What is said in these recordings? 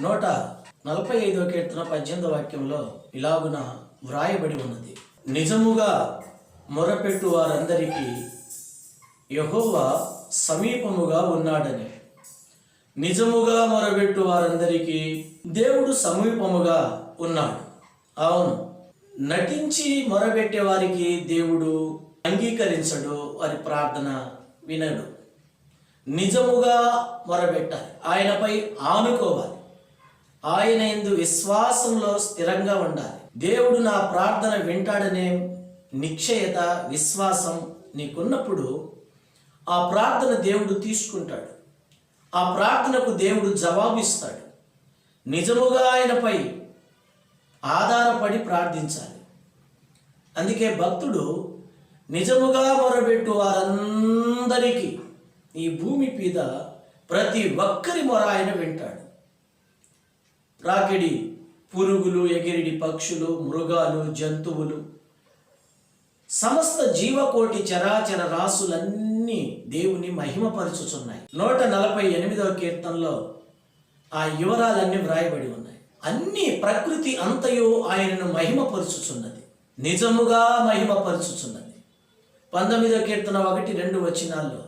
నూట నలభై ఐదో కీర్తన పద్దెనిమిదో వాక్యంలో ఇలాగున వ్రాయబడి ఉన్నది. నిజముగా మొరపెట్టు వారందరికీ యహోవా సమీపముగా ఉన్నాడని. నిజముగా మొరబెట్టు వారందరికీ దేవుడు సమీపముగా ఉన్నాడు. అవును నటించి మొరబెట్టే వారికి దేవుడు అంగీకరించడు వారి ప్రార్థన వినడు. నిజముగా మొరబెట్టాలి ఆయనపై ఆనుకోవాలి. ఆయన ఎందు విశ్వాసంలో స్థిరంగా ఉండాలి. దేవుడు నా ప్రార్థన వింటాడనే నిశ్చయత విశ్వాసం నీకున్నప్పుడు ఆ ప్రార్థన దేవుడు తీసుకుంటాడు. ఆ ప్రార్థనకు దేవుడు జవాబిస్తాడు. నిజముగా ఆయనపై ఆధారపడి ప్రార్థించాలి. అందుకే భక్తుడు నిజముగా మొరబెట్టు వారందరికీ ఈ భూమి మీద ప్రతి ఒక్కరి మొర ఆయన వింటాడు. రాకిడి పురుగులు ఎగిరిడి పక్షులు మృగాలు జంతువులు. సమస్త జీవకోటి చరాచర రాసులన్నీ దేవుని మహిమపరుచుచున్నాయి. నూట నలభై ఎనిమిదవ కీర్తనలో ఆ యువరాలన్నీ వ్రాయబడి ఉన్నాయి. అన్ని ప్రకృతి అంతయు ఆయనను మహిమపరుచుచున్నది. నిజముగా మహిమపరుచుచున్నది. పంతొమ్మిదవ కీర్తన ఒకటి రెండు వచనాల్లో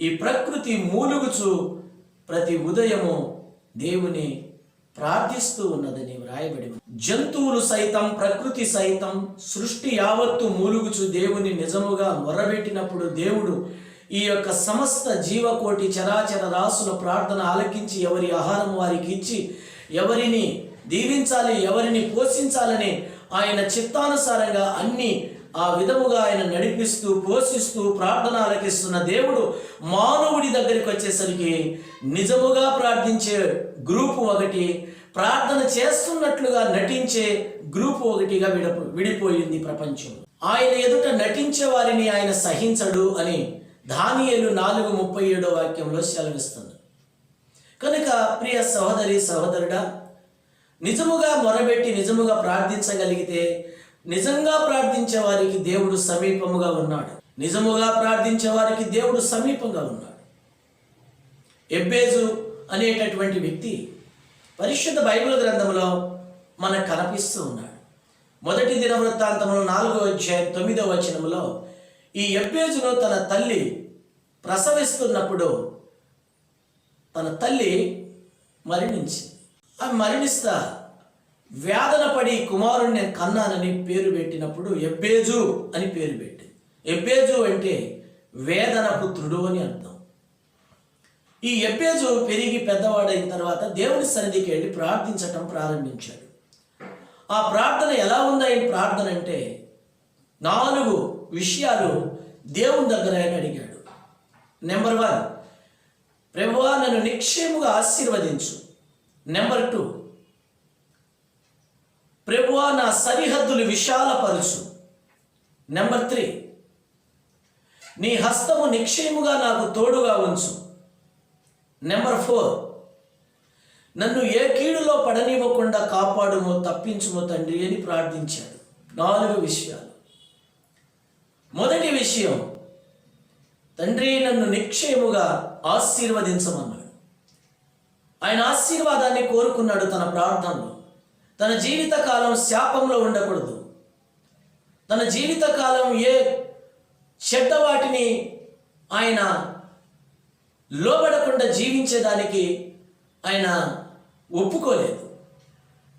ఈ ప్రకృతి మూలుగుచు ప్రతి ఉదయము దేవుని ప్రార్థిస్తూ ఉన్నదని వ్రాయబడి జంతువులు సైతం ప్రకృతి సైతం సృష్టి యావత్తు మూలుగుచు దేవుని నిజముగా మొరబెట్టినప్పుడు దేవుడు ఈ యొక్క సమస్త జీవకోటి చరాచర రాసుల ప్రార్థన ఆలకించి ఎవరి ఆహారం వారికి ఇచ్చి ఎవరిని దీవించాలి ఎవరిని పోషించాలని ఆయన చిత్తానుసారంగా అన్ని ఆ విధముగా ఆయన నడిపిస్తూ పోషిస్తూ ప్రార్థన ఆలకిస్తున్న దేవుడు మానవుడి దగ్గరికి వచ్చేసరికి నిజముగా ప్రార్థించే గ్రూపు ఒకటి ప్రార్థన చేస్తున్నట్లుగా నటించే గ్రూపు ఒకటిగా విడ విడిపోయింది ప్రపంచం. ఆయన ఎదుట నటించే వారిని ఆయన సహించడు అని దానియేలు నాలుగు ముప్పై ఏడో వాక్యంలో సెలవిస్తుంది. కనుక ప్రియ సహోదరి సహోదరుడా నిజముగా మొరబెట్టి నిజముగా ప్రార్థించగలిగితే నిజంగా ప్రార్థించే వారికి దేవుడు సమీపముగా ఉన్నాడు. నిజముగా ప్రార్థించే వారికి దేవుడు సమీపంగా ఉన్నాడు. ఎబ్బేజు అనేటటువంటి వ్యక్తి పరిశుద్ధ బైబిల్ గ్రంథంలో మనకు కనిపిస్తూ ఉన్నాడు. మొదటి దిన వృత్తాంతంలో నాలుగో అధ్యాయం తొమ్మిదో వచనంలో ఈ ఎబ్బేజును తన తల్లి ప్రసవిస్తున్నప్పుడు తన తల్లి మరణించింది. ఆ మరణిస్తా వేదన పడి కుమారుణ్ణి నేను కన్నానని పేరు పెట్టినప్పుడు ఎబ్బేజు అని పేరు పెట్టి. ఎబ్బేజు అంటే వేదన పుత్రుడు అని అర్థం. ఈ ఎబ్బేజు పెరిగి పెద్దవాడైన తర్వాత దేవుని సన్నిధికి వెళ్ళి ప్రార్థించటం ప్రారంభించాడు. ఆ ప్రార్థన ఎలా ఉంది ఆయన ప్రార్థన అంటే నాలుగు విషయాలు దేవుని దగ్గర ఆయన అడిగాడు. నెంబర్ వన్ ప్రభువా నన్ను నిక్షేముగా ఆశీర్వదించు. నెంబర్ టూ ప్రభువా నా సరిహద్దులు విశాలపరుచు. నెంబర్ త్రీ నీ హస్తము నిక్షయముగా నాకు తోడుగా ఉంచు. నెంబర్ ఫోర్ నన్ను ఏ కీడులో పడనివ్వకుండా కాపాడుమో తప్పించుమో తండ్రి అని ప్రార్థించాడు. నాలుగు విషయాలు. మొదటి విషయం తండ్రి నన్ను నిక్షయముగా ఆశీర్వదించమన్నాడు. ఆయన ఆశీర్వాదాన్ని కోరుకున్నాడు తన ప్రార్థనలో. తన జీవితకాలం శాపంలో ఉండకూడదు. తన జీవితకాలం ఏ చెడ్డ వాటిని ఆయన లోబడకుండా జీవించేదానికి ఆయన ఒప్పుకోలేదు.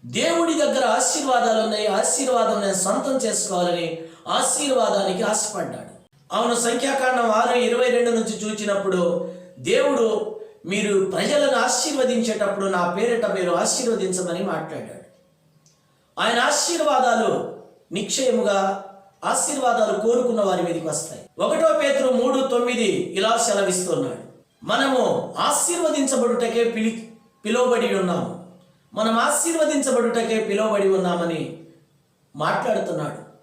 దేవుడి దగ్గర ఆశీర్వాదాలు ఉన్నాయి ఆశీర్వాదం నేను సొంతం చేసుకోవాలని ఆశీర్వాదానికి ఆశపడ్డాడు. అవును సంఖ్యాకాండం ఆరు ఇరవై రెండు నుంచి చూచినప్పుడు దేవుడు మీరు ప్రజలను ఆశీర్వదించేటప్పుడు నా పేరిట మీరు ఆశీర్వదించమని మాట్లాడాడు. ఆయన ఆశీర్వాదాలు నిశ్చయముగా ఆశీర్వాదాలు కోరుకున్న వారి మీదకి వస్తాయి. ఒకటో పేతురు మూడు తొమ్మిది ఇలా సెలవిస్తున్నాడు. మనము ఆశీర్వదించబడుటకే పిలి పిలువబడి ఉన్నాము. మనం ఆశీర్వదించబడుటకే పిలువబడి ఉన్నామని మాట్లాడుతున్నాడు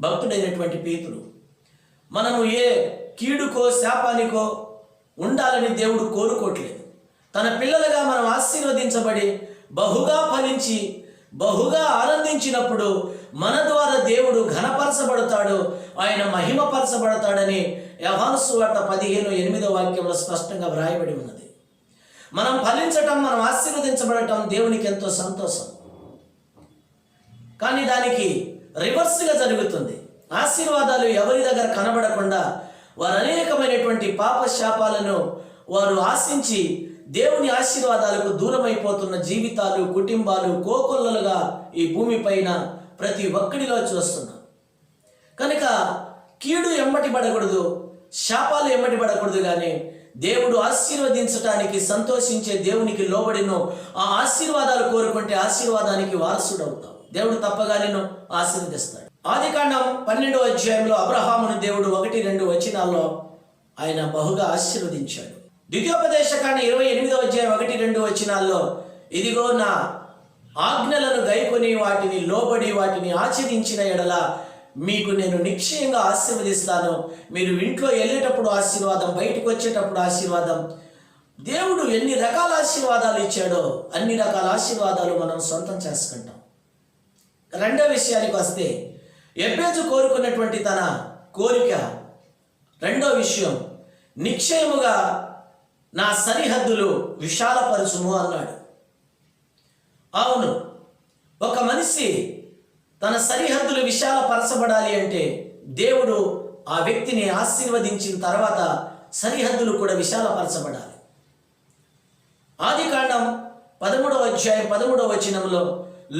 భక్తుడైనటువంటి పేతుడు. మనము ఏ కీడుకో శాపానికో ఉండాలని దేవుడు కోరుకోవట్లేదు. తన పిల్లలుగా మనం ఆశీర్వదించబడి బహుగా ఫలించి బహుగా ఆనందించినప్పుడు మన ద్వారా దేవుడు ఘనపరచబడతాడు. ఆయన మహిమపరచబడతాడని యహాన్సు సువార్త పదిహేను ఎనిమిదో వాక్యంలో స్పష్టంగా వ్రాయబడి ఉన్నది. మనం ఫలించటం మనం ఆశీర్వదించబడటం దేవునికి ఎంతో సంతోషం. కానీ దానికి రివర్స్గా జరుగుతుంది. ఆశీర్వాదాలు ఎవరి దగ్గర కనబడకుండా వారు అనేకమైనటువంటి పాప శాపాలను వారు ఆశించి దేవుని ఆశీర్వాదాలకు దూరమైపోతున్న జీవితాలు కుటుంబాలు కోకొల్లలుగా ఈ భూమిపైన ప్రతి ఒక్కడిలో చూస్తున్నాం. కనుక కీడు ఎమ్మటి పడకూడదు శాపాలు ఎమ్మటి పడకూడదు కానీ దేవుడు ఆశీర్వదించటానికి సంతోషించే దేవునికి లోబడిను ఆ ఆశీర్వాదాలు కోరుకుంటే ఆశీర్వాదానికి వారసుడవుతావు. దేవుడు తప్పగా నేను ఆశీర్వదిస్తాడు. ఆది కాండం పన్నెండో అధ్యాయంలో అబ్రహామును దేవుడు ఒకటి రెండు వచనాల్లో ఆయన బహుగా ఆశీర్వదించాడు. ద్వితీయోపదేశ కాండ ఇరవై ఎనిమిదో అధ్యాయం ఒకటి రెండు వచనాల్లో ఇదిగో నా ఆజ్ఞలను గైకొని వాటిని లోబడి వాటిని ఆచరించిన ఎడల మీకు నేను నిశ్చయంగా ఆశీర్వదిస్తాను. మీరు ఇంట్లో వెళ్ళేటప్పుడు ఆశీర్వాదం బయటకు వచ్చేటప్పుడు ఆశీర్వాదం. దేవుడు ఎన్ని రకాల ఆశీర్వాదాలు ఇచ్చాడో అన్ని రకాల ఆశీర్వాదాలు మనం సొంతం చేసుకుంటాం. రెండో విషయానికి వస్తే ఎబ్బేజు కోరుకున్నటువంటి తన కోరిక. రెండో విషయం నిశ్చయముగా నా సరిహద్దులు విశాలపరచుము అన్నాడు. అవును ఒక మనిషి తన సరిహద్దులు విశాలపరచబడాలి అంటే దేవుడు ఆ వ్యక్తిని ఆశీర్వదించిన తర్వాత సరిహద్దులు కూడా విశాలపరచబడాలి. ఆది కాండం పదమూడవ అధ్యాయం పదమూడవ వచనంలో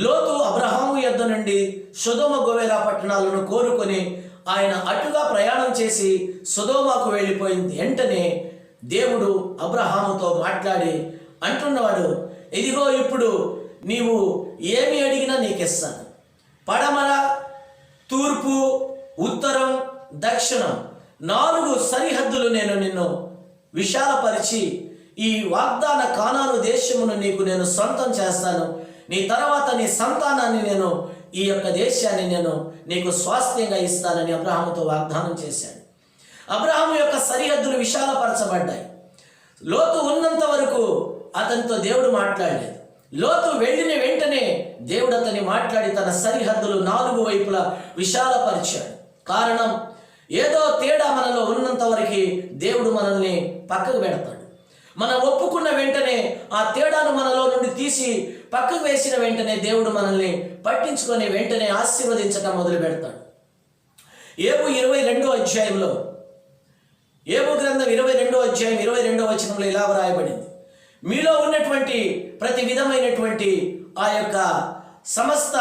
లోతు అబ్రహాము యొద్ద నుండి సుధోమ గోవేరా పట్టణాలను కోరుకొని ఆయన అటుగా ప్రయాణం చేసి సుధోమాకు వెళ్ళిపోయింది. వెంటనే దేవుడు అబ్రహాముతో మాట్లాడి అంటున్నవాడు ఇదిగో ఇప్పుడు నీవు ఏమి అడిగినా నీకు ఇస్తాను పడమర తూర్పు ఉత్తరం దక్షిణం నాలుగు సరిహద్దులు నేను నిన్ను విశాలపరిచి ఈ వాగ్దాన కానాను దేశమును నీకు నేను సొంతం చేస్తాను. నీ తర్వాత నీ సంతానాన్ని నేను ఈ యొక్క దేశాన్ని నేను నీకు స్వాస్థ్యంగా ఇస్తానని అబ్రహాముతో వాగ్దానం చేశాను అబ్రహాము యొక్క సరిహద్దులు విశాలపరచబడ్డాయి. లోతు ఉన్నంత వరకు అతనితో దేవుడు మాట్లాడలేదు. లోతు వెళ్ళిన వెంటనే దేవుడు అతన్ని మాట్లాడి తన సరిహద్దులు నాలుగు వైపులా విశాలపరిచాడు. కారణం ఏదో తేడా మనలో ఉన్నంత వరకు దేవుడు మనల్ని పక్కకు పెడతాడు. మనం ఒప్పుకున్న వెంటనే ఆ తేడాను మనలో నుండి తీసి పక్కకు వేసిన వెంటనే దేవుడు మనల్ని పట్టించుకొని వెంటనే ఆశీర్వదించటం మొదలు పెడతాడు ఏపు ఇరవై రెండో అధ్యాయంలో ఏమో గ్రంథం ఇరవై రెండో అధ్యాయం ఇరవై రెండో వచనంలో ఇలా వ్రాయబడింది. మీలో ఉన్నటువంటి ప్రతి విధమైనటువంటి ఆ యొక్క సమస్త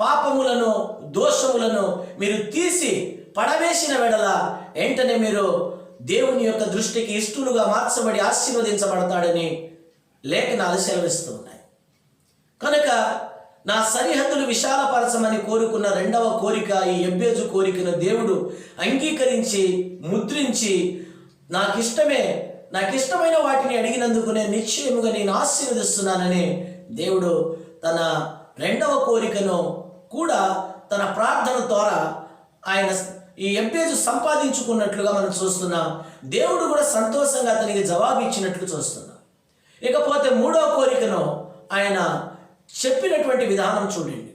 పాపములను దోషములను మీరు తీసి పడవేసిన వెడల వెంటనే మీరు దేవుని యొక్క దృష్టికి ఇష్టలుగా మార్చబడి ఆశీర్వదించబడతాడని లేఖనాలు సెలవిస్తూ ఉన్నాయి. కనుక నా సరిహద్దులు విశాలపరచమని కోరుకున్న రెండవ కోరిక ఈ ఎబ్బేజు కోరికను దేవుడు అంగీకరించి ముద్రించి నాకిష్టమే నాకిష్టమైన వాటిని అడిగినందుకు నేను నిశ్చయముగా నేను ఆశీర్వదిస్తున్నానని దేవుడు తన రెండవ కోరికను కూడా తన ప్రార్థన ద్వారా ఆయన ఈ ఎంపేజు సంపాదించుకున్నట్లుగా మనం చూస్తున్నాం. దేవుడు కూడా సంతోషంగా అతనికి జవాబు ఇచ్చినట్లు చూస్తున్నాం. ఇకపోతే మూడవ కోరికను ఆయన చెప్పినటువంటి విధానం చూడండి.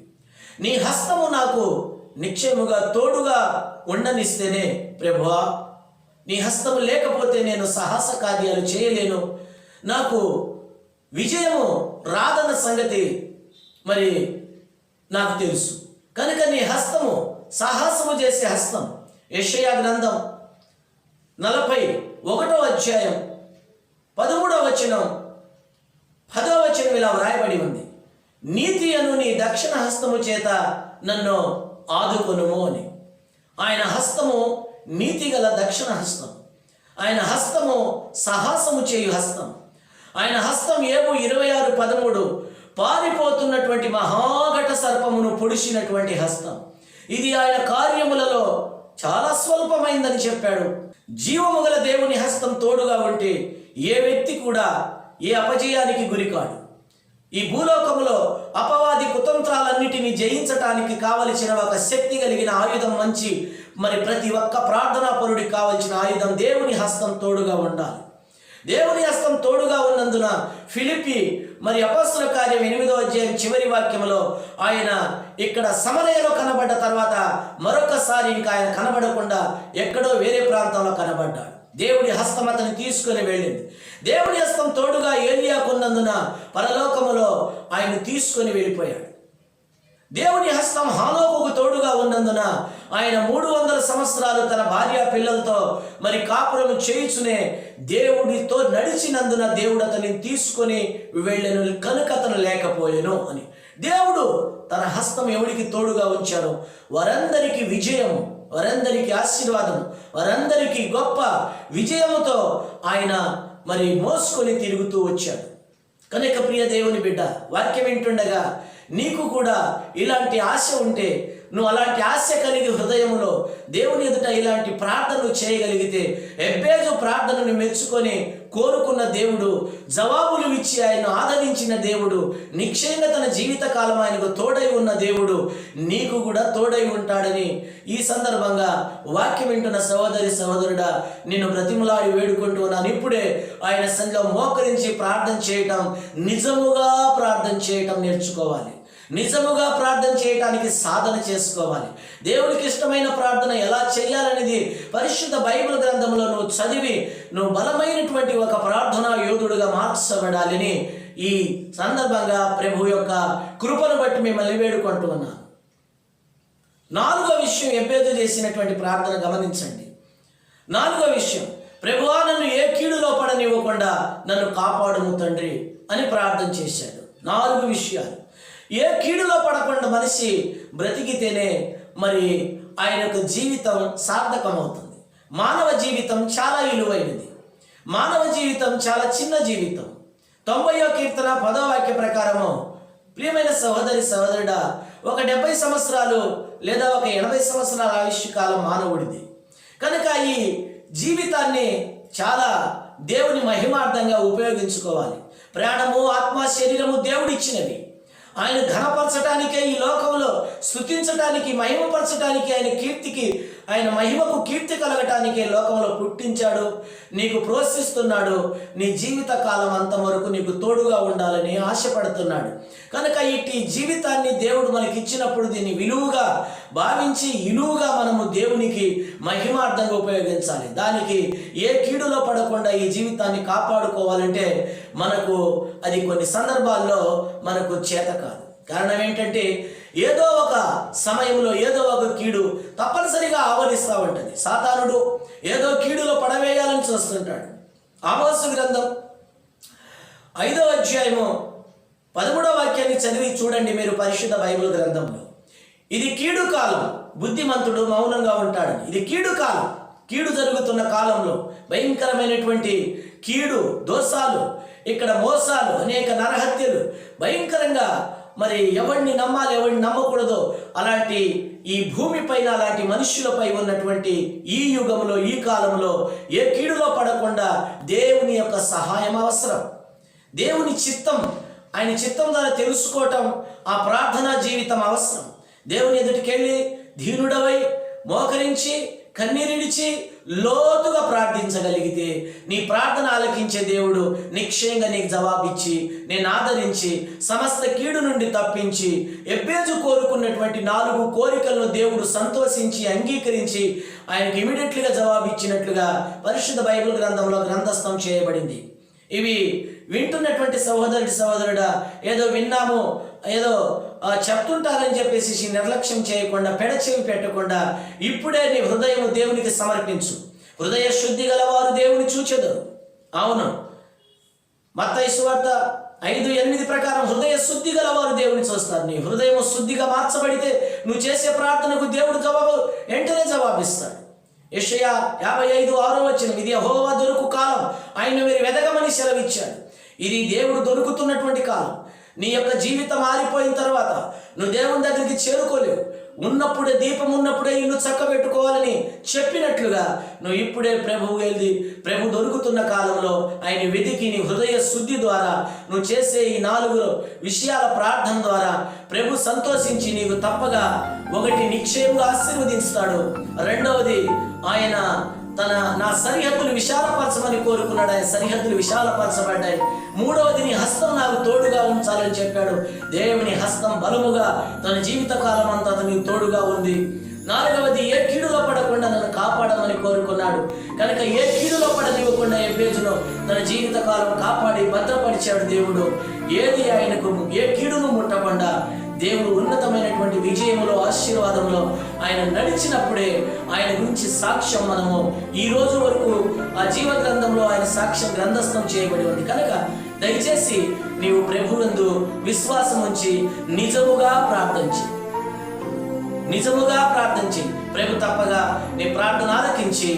నీ హస్తము నాకు నిశ్చయముగా తోడుగా ఉండనిస్తేనే ప్రభువా నీ హస్తము లేకపోతే నేను సాహస కార్యాలు చేయలేను. నాకు విజయము రాదన్న సంగతి మరి నాకు తెలుసు. కనుక నీ హస్తము సాహసము చేసే హస్తం. యషయా గ్రంథం నలభై ఒకటో అధ్యాయం పదమూడవ వచనం పదవ వచనం ఇలా వ్రాయబడి ఉంది. నీతి అను నీ దక్షిణ హస్తము చేత నన్ను ఆదుకొనుము అని. ఆయన హస్తము నీతి గల దక్షిణ హస్తం. ఆయన హస్తము సాహసము చేయు హస్తం. ఆయన హస్తం ఏమో ఇరవై ఆరు పదమూడు పారిపోతున్నటువంటి మహాఘట సర్పమును పొడిచినటువంటి హస్తం. ఇది ఆయన కార్యములలో చాలా స్వల్పమైందని చెప్పాడు. జీవము గల దేవుని హస్తం తోడుగా ఉంటే ఏ వ్యక్తి కూడా ఏ అపజయానికి గురికాడు. ఈ భూలోకములో అపవాది కుతంత్రాలన్నిటినీ జయించటానికి కావలసిన ఒక శక్తి కలిగిన ఆయుధం మంచి మరి ప్రతి ఒక్క ప్రార్థనా పరుడికి కావలసిన ఆయుధం దేవుని హస్తం తోడుగా ఉండాలి. దేవుని హస్తం తోడుగా ఉన్నందున ఫిలిపి మరి అపస్సుల కార్యం ఎనిమిదో అధ్యాయం చివరి వాక్యంలో ఆయన ఇక్కడ సమరయలో కనబడ్డ తర్వాత మరొకసారి ఇంకా ఆయన కనబడకుండా ఎక్కడో వేరే ప్రాంతంలో కనబడ్డాడు. దేవుడి హస్తం అతను తీసుకొని వెళ్ళింది. దేవుడి హస్తం తోడుగా ఏలియాకున్నందున పరలోకములో ఆయన తీసుకొని వెళ్ళిపోయాడు. దేవుని హస్తం హానోకుకు తోడుగా ఉన్నందున ఆయన మూడు వందల సంవత్సరాలు తన భార్య పిల్లలతో మరి కాపురం చేయుచునే దేవుడితో నడిచినందున దేవుడు అతని తీసుకొని వెళ్ళను కనుక అతను లేకపోయాను అని. దేవుడు తన హస్తం ఎవరికి తోడుగా ఉంచారో వారందరికీ విజయం వారందరికీ ఆశీర్వాదం వారందరికీ గొప్ప విజయముతో ఆయన మరి మోసుకొని తిరుగుతూ వచ్చాడు. కనుక ప్రియ దేవుని బిడ్డ వాక్యం వింటుండగా నీకు కూడా ఇలాంటి ఆశ ఉంటే నువ్వు అలాంటి ఆశ కలిగి హృదయంలో దేవుని ఎదుట ఇలాంటి ప్రార్థనలు చేయగలిగితే ఎబ్బేజు ప్రార్థనను మెచ్చుకొని కోరుకున్న దేవుడు జవాబులు ఇచ్చి ఆయన ఆదరించిన దేవుడు నిశ్చయంగా తన జీవితకాలం ఆయనకు తోడై ఉన్న దేవుడు నీకు కూడా తోడై ఉంటాడని ఈ సందర్భంగా వాక్యం వింటున్న సహోదరి సహోదరుడా నిన్ను బ్రతిమలాడి వేడుకుంటున్నాను ఇప్పుడే ఆయన సంఘం మోకరించి ప్రార్థన చేయటం నిజముగా ప్రార్థన చేయటం నేర్చుకోవాలి. నిజముగా ప్రార్థన చేయటానికి సాధన చేసుకోవాలి. దేవుడికి ఇష్టమైన ప్రార్థన ఎలా చేయాలనేది పరిశుద్ధ బైబిల్ గ్రంథంలో నువ్వు చదివి నువ్వు బలమైనటువంటి ఒక ప్రార్థనా యోధుడుగా మార్చబడాలని ఈ సందర్భంగా ప్రభు యొక్క కృపను బట్టి మిమ్మల్ని వేడుకుంటూ ఉన్నాను. నాలుగో విషయం ఎబ్బేదు చేసినటువంటి ప్రార్థన గమనించండి. నాలుగో విషయం ప్రభువా నన్ను ఏ కీడులో పడనివ్వకుండా నన్ను కాపాడుము తండ్రి అని ప్రార్థన చేశాడు. నాలుగు విషయాలు. ఏ కీడులో పడకుండా మనిషి బ్రతికితేనే మరి ఆయన యొక్క జీవితం సార్థకమవుతుంది. మానవ జీవితం చాలా విలువైనది మానవ జీవితం చాలా చిన్న జీవితం. తొంభయో కీర్తన పదో వాక్య ప్రకారము ప్రియమైన సహోదరి సహోదరుడా ఒక డెబ్బై సంవత్సరాలు లేదా ఒక ఎనభై సంవత్సరాల ఆయుష్య కాలం మానవుడిది. కనుక ఈ జీవితాన్ని చాలా దేవుని మహిమార్థంగా ఉపయోగించుకోవాలి. ప్రాణము ఆత్మ శరీరము దేవుడిచ్చినవి. ఆయన ఘనపరచడానికే ఈ లోకంలో స్థుతించడానికి మహిమపరచడానికి ఆయన కీర్తికి ఆయన మహిమకు కీర్తి కలగటానికే లోకంలో పుట్టించాడు. నీకు ప్రోత్సహిస్తున్నాడు. నీ జీవిత కాలం అంత వరకు నీకు తోడుగా ఉండాలని ఆశపడుతున్నాడు. కనుక ఇట్టి జీవితాన్ని దేవుడు మనకి ఇచ్చినప్పుడు దీన్ని విలువగా భావించి ఇలువుగా మనము దేవునికి మహిమార్థంగా ఉపయోగించాలి. దానికి ఏ కీడులో పడకుండా ఈ జీవితాన్ని కాపాడుకోవాలంటే మనకు అది కొన్ని సందర్భాల్లో మనకు చేత కాదు. కారణం ఏంటంటే ఏదో ఒక సమయంలో ఏదో ఒక కీడు తప్పనిసరిగా ఆవరిస్తూ ఉంటుంది. సాతానుడు ఏదో కీడులో పడవేయాలని చూస్తుంటాడు. ఆమోసు గ్రంథం ఐదో అధ్యాయము పదమూడవ వాక్యాన్ని చదివి చూడండి మీరు పరిశుద్ధ బైబిల్ గ్రంథంలో. ఇది కీడు కాలం. బుద్ధిమంతుడు మౌనంగా ఉంటాడు. ఇది కీడు కాలం. కీడు జరుగుతున్న కాలంలో భయంకరమైనటువంటి కీడు దోషాలు ఇక్కడ మోసాలు అనేక నరహత్యలు భయంకరంగా మరి ఎవరిని నమ్మాలి ఎవరిని నమ్మకూడదో అలాంటి ఈ భూమిపైన అలాంటి మనుష్యులపై ఉన్నటువంటి ఈ యుగంలో ఈ కాలంలో ఏ కీడులో పడకుండా దేవుని యొక్క సహాయం అవసరం. దేవుని చిత్తం ఆయన చిత్తం ద్వారా తెలుసుకోవటం ఆ ప్రార్థనా జీవితం అవసరం. దేవుని ఎదుటికెళ్ళి ధీనుడవై మోకరించి కన్నీరిడిచి లోతుగా ప్రార్థించగలిగితే నీ ప్రార్థన ఆలకించే దేవుడు నిశ్చయంగా నీకు జవాబిచ్చి నేను ఆదరించి సమస్త కీడు నుండి తప్పించి ఎబ్బేజు కోరుకున్నటువంటి నాలుగు కోరికలను దేవుడు సంతోషించి అంగీకరించి ఆయనకి ఇమీడియట్లీగా జవాబిచ్చినట్లుగా పరిశుద్ధ బైబిల్ గ్రంథంలో గ్రంథస్థం చేయబడింది. ఇవి వింటున్నటువంటి సహోదరుడి సహోదరుడా ఏదో విన్నాము ఏదో చెప్తుంటారని చెప్పేసి నిర్లక్ష్యం చేయకుండా పెడచెవి పెట్టకుండా ఇప్పుడే నీ హృదయం దేవునికి సమర్పించు. హృదయ శుద్ధి గలవారు దేవుని చూచెదరు. అవును. మత్తయి సువార్త ఐదు ఎనిమిది ప్రకారం హృదయ శుద్ధి గలవారు దేవుని చూస్తారు. నీ హృదయం శుద్ధిగా మార్చబడితే నువ్వు చేసే ప్రార్థనకు దేవుడు జవాబు వెంటనే జవాబిస్తాడు. యషయా యాభై ఐదు ఆరో వచ్చిన ఇది యెహోవా దొరుకు కాలం ఆయన మీరు వెదగమని సెలవిచ్చాడు. ఇది దేవుడు దొరుకుతున్నటువంటి కాలం. నీ యొక్క జీవితం ఆరిపోయిన తర్వాత నువ్వు దేవుని దగ్గరికి చేరుకోలేవు. ఉన్నప్పుడే దీపం ఉన్నప్పుడే ఇల్లు చక్కబెట్టుకోవాలని చెప్పినట్లుగా నువ్వు ఇప్పుడే ప్రభువు వెళ్ళి ప్రభు దొరుకుతున్న కాలంలో ఆయన వెతికి నీ హృదయ శుద్ధి ద్వారా నువ్వు చేసే ఈ నాలుగు విషయాల ప్రార్థన ద్వారా ప్రభు సంతోషించి నీకు తప్పగా ఒకటి నిక్షేమంగా ఆశీర్వదిస్తాడు. రెండవది ఆయన తన నా సరిహద్దులు విశాలపరచమని కోరుకున్నాడు ఆయన సరిహద్దులు విశాలపరచబడ్డాయి. మూడవది నీ హస్తం నాకు తోడుగా ఉంచాలని చెప్పాడు. దేవుని హస్తం బలముగా తన జీవిత కాలం అంతా అతనికి తోడుగా ఉంది. నాలుగవది ఏ కీడులో పడకుండా నన్ను కాపాడమని కోరుకున్నాడు. కనుక ఏ కీడులో పడనివ్వకుండా ఎబ్బేజును తన జీవితకాలం కాపాడి భద్రపరిచాడు దేవుడు. ఏది ఆయనకు ఏ కీడును ముట్టకుండా దేవుడు ఉన్నతమైనటువంటి విజయములో ఆశీర్వాదంలో ఆయన నడిచినప్పుడే ఆయన గురించి సాక్ష్యం మనము ఈ రోజు వరకు ఆ జీవ గ్రంథంలో ఆయన సాక్ష్యం గ్రంథస్థం చేయబడి ఉంది. కనుక దయచేసి నీవు ప్రభునందు విశ్వాసం ఉంచి నిజముగా ప్రార్థించి నిజముగా ప్రార్థించి ప్రభు తప్పగా నీ ప్రార్థన ఆలకించి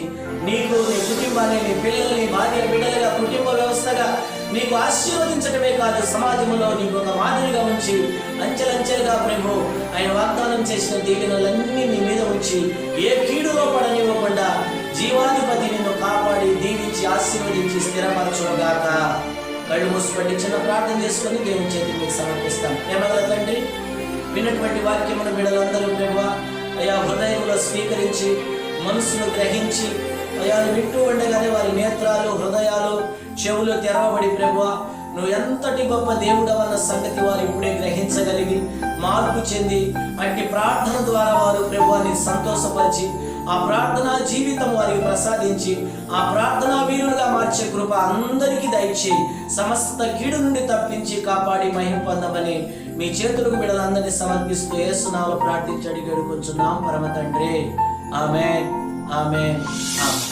నీకు నీ కుటుంబాన్ని నీ పిల్లల్ని భార్య బిడ్డలుగా కుటుంబ వ్యవస్థగా నీకు ఆశీర్వదించడమే కాదు సమాజంలో నీకు ఒక మాదిరిగా ఉంచి అంచెలంచెలుగా ప్రభు ఆయన వాగ్దానం చేసిన దీవెనలన్నీ నీ మీద ఉంచి ఏ కీడులో పడనివ్వకుండా జీవాధిపతి నిన్ను కాపాడి దీవించి ఆశీర్వదించి స్థిరపరచుగాక కళ్ళు మూసిపట్టి చిన్న ప్రార్థన చేసుకొని దేవుని చేతి మీకు సమర్పిస్తాం. ఏమగల తండ్రి? విన్నటువంటి వాక్యమును బిడలందరూ ప్రభు అయా హృదయంలో స్వీకరించి మనసును గ్రహించి అయా వింటూ ఉండగానే వారి నేత్రాలు హృదయాలు చెవులు తెరవబడి ప్రభు నువ్వు ఎంతటి గొప్ప దేవుడవన్న సంగతి వారు ఇప్పుడే గ్రహించగలిగి మార్పు చెంది అట్టి ప్రార్థన ద్వారా వారు ప్రభువాన్ని సంతోషపరిచి ఆ ప్రార్థనా జీవితం వారికి ప్రసాదించి ఆ ప్రార్థనా వీరులుగా మార్చే కృప అందరికీ దయచేయి సమస్త కీడు నుండి తప్పించి కాపాడి మహిమ పొందమని మీ చేతులకు బిడలందరినీ సమర్పిస్తూ ఏసునాలు ప్రార్థించి అడిగి అడుగుచున్నాం పరమ తండ్రి. ఆమె ఆమె ఆమె